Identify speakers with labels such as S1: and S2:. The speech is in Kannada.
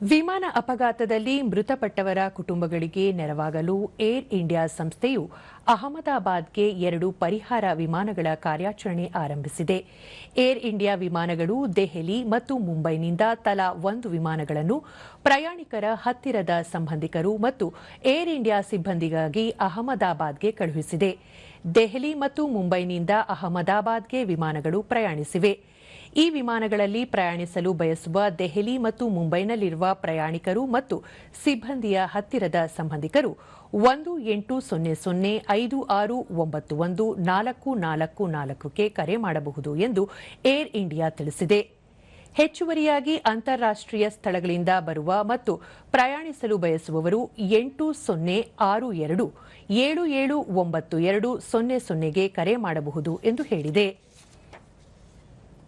S1: ವಿಮಾನ ಅಪಘಾತದಲ್ಲಿ ಮೃತಪಟ್ಟವರ ಕುಟುಂಬಗಳಿಗೆ ನೆರವಾಗಲು ಏರ್ ಇಂಡಿಯಾ ಸಂಸ್ಥೆಯು ಅಹಮದಾಬಾದ್ಗೆ ಎರಡು ಪರಿಹಾರ ವಿಮಾನಗಳ ಕಾರ್ಯಾಚರಣೆ ಆರಂಭಿಸಿದೆ. ಏರ್ ಇಂಡಿಯಾ ವಿಮಾನಗಳು ದೆಹಲಿ ಮತ್ತು ಮುಂಬೈನಿಂದ ತಲಾ ಒಂದು ವಿಮಾನಗಳನ್ನು ಪ್ರಯಾಣಿಕರ ಹತ್ತಿರದ ಸಂಬಂಧಿಕರು ಮತ್ತು ಏರ್ ಇಂಡಿಯಾ ಸಿಬ್ಬಂದಿಗಾಗಿ ಅಹಮದಾಬಾದ್ಗೆ ಕಳುಹಿಸಿದೆ. ದೆಹಲಿ ಮತ್ತು ಮುಂಬೈನಿಂದ ಅಹಮದಾಬಾದ್ಗೆ ವಿಮಾನಗಳು ಪ್ರಯಾಣಿಸಿವೆ. ಈ ವಿಮಾನಗಳಲ್ಲಿ ಪ್ರಯಾಣಿಸಲು ಬಯಸುವ ದೆಹಲಿ ಮತ್ತು ಮುಂಬೈನಲ್ಲಿರುವ ಪ್ರಯಾಣಿಕರು ಮತ್ತು ಸಿಬ್ಬಂದಿಯ ಹತ್ತಿರದ ಸಂಬಂಧಿಕರು ಒಂದು ಎಂಟು ಸೊನ್ನೆ ಸೊನ್ನೆ ಐದು ಆರು ಒಂಬತ್ತು ಒಂದು ನಾಲ್ಕು ನಾಲ್ಕು ನಾಲ್ಕಕ್ಕೆ ಕರೆ ಮಾಡಬಹುದು ಎಂದು ಏರ್ ಇಂಡಿಯಾ ತಿಳಿಸಿದೆ. ಹೆಚ್ಚುವರಿಯಾಗಿ ಅಂತಾರಾಷ್ಟೀಯ ಸ್ಥಳಗಳಿಂದ ಬರುವ ಮತ್ತು ಪ್ರಯಾಣಿಸಲು ಬಯಸುವವರು ಎಂಟು ಸೊನ್ನೆ ಆರು ಎರಡು, ಏಳು ಏಳು ಒಂಬತ್ತು ಎರಡು ಸೊನ್ನೆ ಸೊನ್ನೆಗೆ ಕರೆ ಮಾಡಬಹುದು ಎಂದು ಹೇಳಿದೆ.